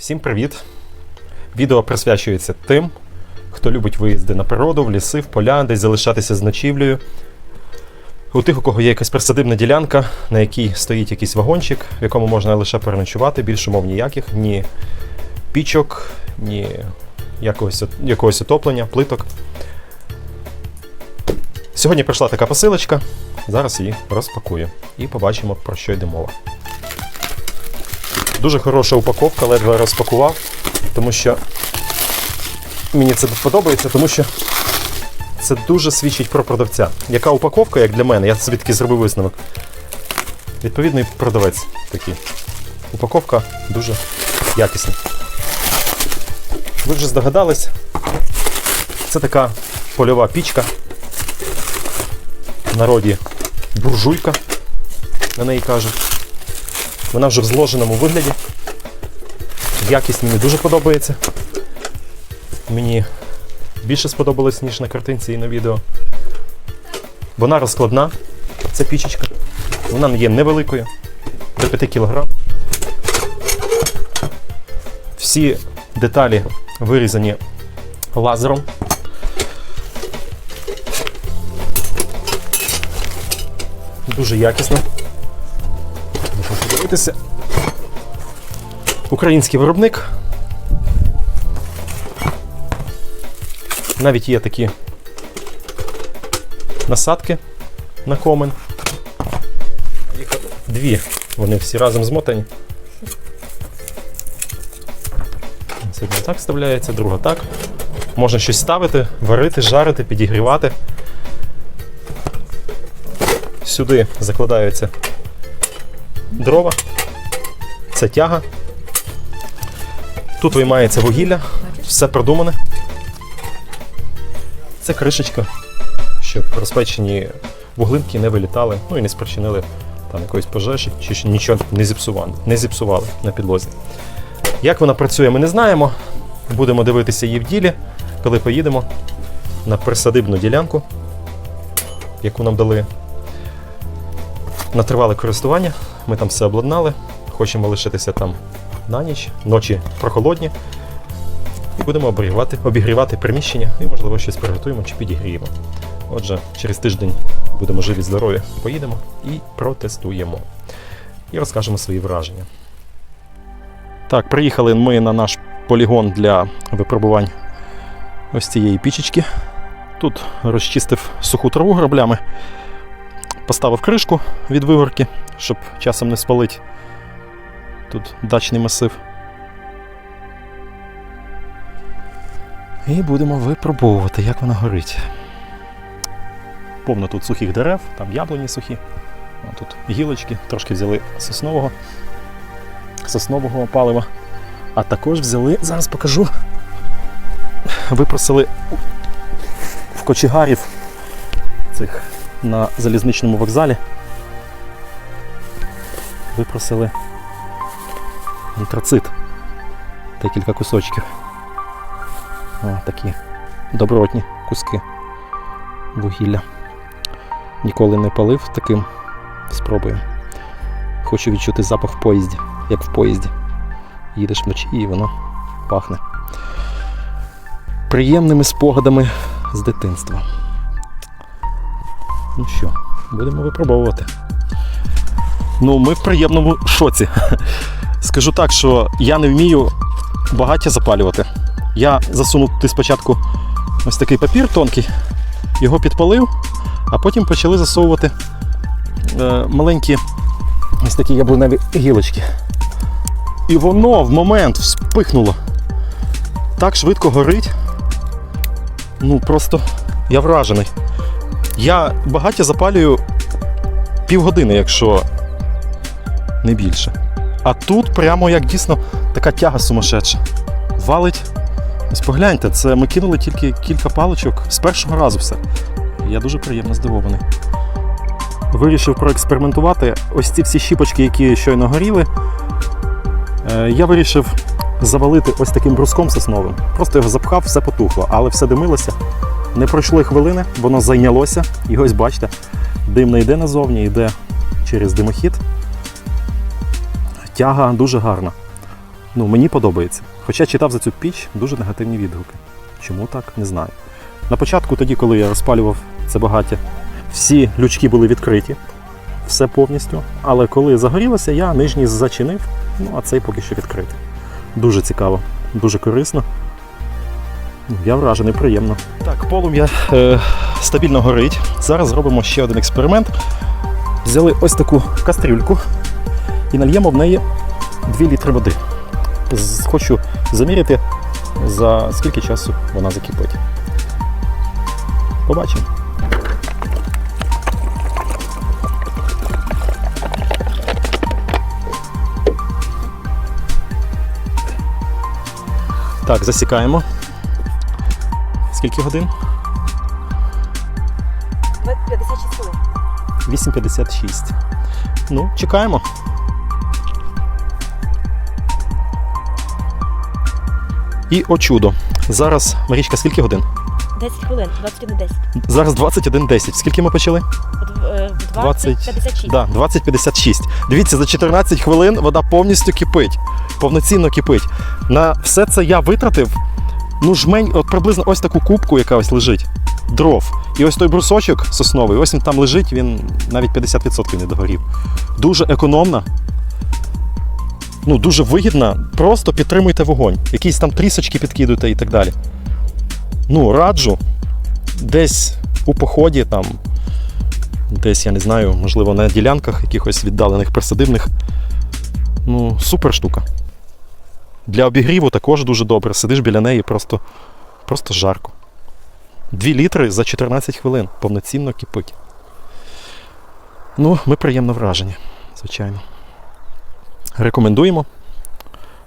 Всім привіт! Відео присвячується тим, хто любить виїзди на природу, в ліси, в поля, десь залишатися з ночівлею. У тих, у кого є якась присадибна ділянка, на якій стоїть якийсь вагончик, в якому можна лише переночувати, більш умов ніяких, ні пічок, ні якогось, якогось отоплення, плиток. Сьогодні прийшла така посилочка, зараз її розпакую і побачимо, про що йде мова. Дуже хороша упаковка, ледве розпакував, тому що мені це подобається, тому що це дуже свідчить про продавця. Яка упаковка, як для мене, я таки зробив висновок. Відповідний продавець такий. Упаковка дуже якісна. Ви вже здогадались, це така польова пічка. В народі буржуйка, на неї кажуть. Вона вже в зложеному вигляді. Якість мені дуже подобається. Мені більше сподобалось, ніж на картинці і на відео. Вона розкладна, ця пічечка. Вона є невеликою, до 5 кг. Всі деталі вирізані лазером. Дуже якісно. Можна подивитися. Український виробник. Навіть є такі насадки на комен. Дві. Вони всі разом змотані. Одна так вставляється, друга так. Можна щось ставити, варити, жарити, підігрівати. Сюди закладаються дрова, це тяга. Тут виймається вугілля, все продумане. Це кришечка, щоб розпечені вуглинки не вилітали, ну і не спричинили там якоїсь пожежі, чи ще нічого не зіпсували, не зіпсували на підлозі. Як вона працює, ми не знаємо. Будемо дивитися її в ділі, коли поїдемо на присадибну ділянку, яку нам дали на тривале користування. Ми там все обладнали. Хочемо лишитися там на ніч, ночі прохолодні. І будемо обігрівати, обігрівати приміщення і, можливо, щось приготуємо чи підігріємо. Отже, через тиждень будемо живі, здорові, поїдемо і протестуємо. І розкажемо свої враження. Так, приїхали ми на наш полігон для випробувань ось цієї пічечки. Тут розчистив суху траву граблями, поставив кришку від виворки, щоб часом не спалить тут дачний масив. І будемо випробовувати, як вона горить. Повно тут сухих дерев, там яблуні сухі. О, тут гілочки, трошки взяли соснового, соснового палива. А також взяли, зараз покажу. Випросили в кочегарів цих на залізничному вокзалі. Випросили антрацит. Декілька кусочків. О, такі добротні куски вугілля. Ніколи не палив таким. Спробую. Хочу відчути запах в поїзді, як в поїзді. Їдеш вночі і воно пахне. Приємними спогадами з дитинства. Ну що, будемо випробовувати. Ну, ми в приємному шоці. Скажу так, що я не вмію багаття запалювати. Я засунув туди спочатку ось такий папір тонкий, його підпалив, а потім почали засовувати е, маленькі ось такі яблуневі гілочки. І воно в момент вспихнуло. Так швидко горить. Ну просто я вражений. Я багаття запалюю півгодини, якщо не більше. А тут прямо як дійсно така тяга сумасшедша. Валить. Ось погляньте, це ми кинули тільки кілька паличок з першого разу все. Я дуже приємно здивований. Вирішив проекспериментувати ось ці всі щіпочки, які щойно горіли. Е, Я вирішив завалити ось таким бруском сосновим. Просто його запхав, все потухло, але все димилося. Не пройшли хвилини, воно зайнялося. І ось бачите, дим не йде назовні, йде через димохід. Тяга дуже гарна. Ну, мені подобається. Хоча читав за цю піч дуже негативні відгуки. Чому так, не знаю. На початку, тоді, коли я розпалював це багаття, всі лючки були відкриті, все повністю. Але коли загорілося, я нижній зачинив, ну а цей поки що відкритий. Дуже цікаво, дуже корисно. Я вражений, приємно. Так, полум'я е, стабільно горить. Зараз зробимо ще один експеримент. Взяли ось таку кастрюльку і нальємо в неї 2 літри води. Хочу заміряти, за скільки часу вона закипить. Побачимо. Так, засікаємо. Скільки годин? 56 хвилин. 8.56. Ну, чекаємо. І о чудо. Зараз, Марічка, скільки годин? 10 хвилин, 21.10. Зараз 21.10. Скільки ми почали? От, е, В 20, 20.56. Да, 20.56. Дивіться, за 14 хвилин вода повністю кипить. Повноцінно кипить. На все це я витратив. Ну, жмень, от приблизно ось таку кубку, яка ось лежить. Дров. І ось той брусочок сосновий, ось він там лежить, він навіть 50% не догорів. Дуже економна. Ну, дуже вигідна. Просто підтримуйте вогонь. Якісь там трісочки підкидуйте і так далі. Ну, раджу. Десь у поході там десь, я не знаю, можливо, на ділянках якихось віддалених присадибних. Ну, супер штука. Для обігріву також дуже добре. Сидиш біля неї, просто, просто жарко. Дві літри за 14 хвилин. Повноцінно кипить. Ну, ми приємно вражені, звичайно. Рекомендуємо.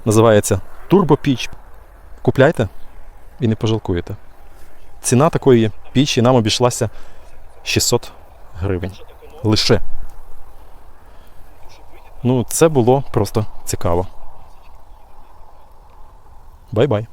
Називається Турбопіч. Купляйте і не пожалкуєте. Ціна такої пічі нам обійшлася 600 гривень. Лише. Ну, це було просто цікаво. Бай-бай.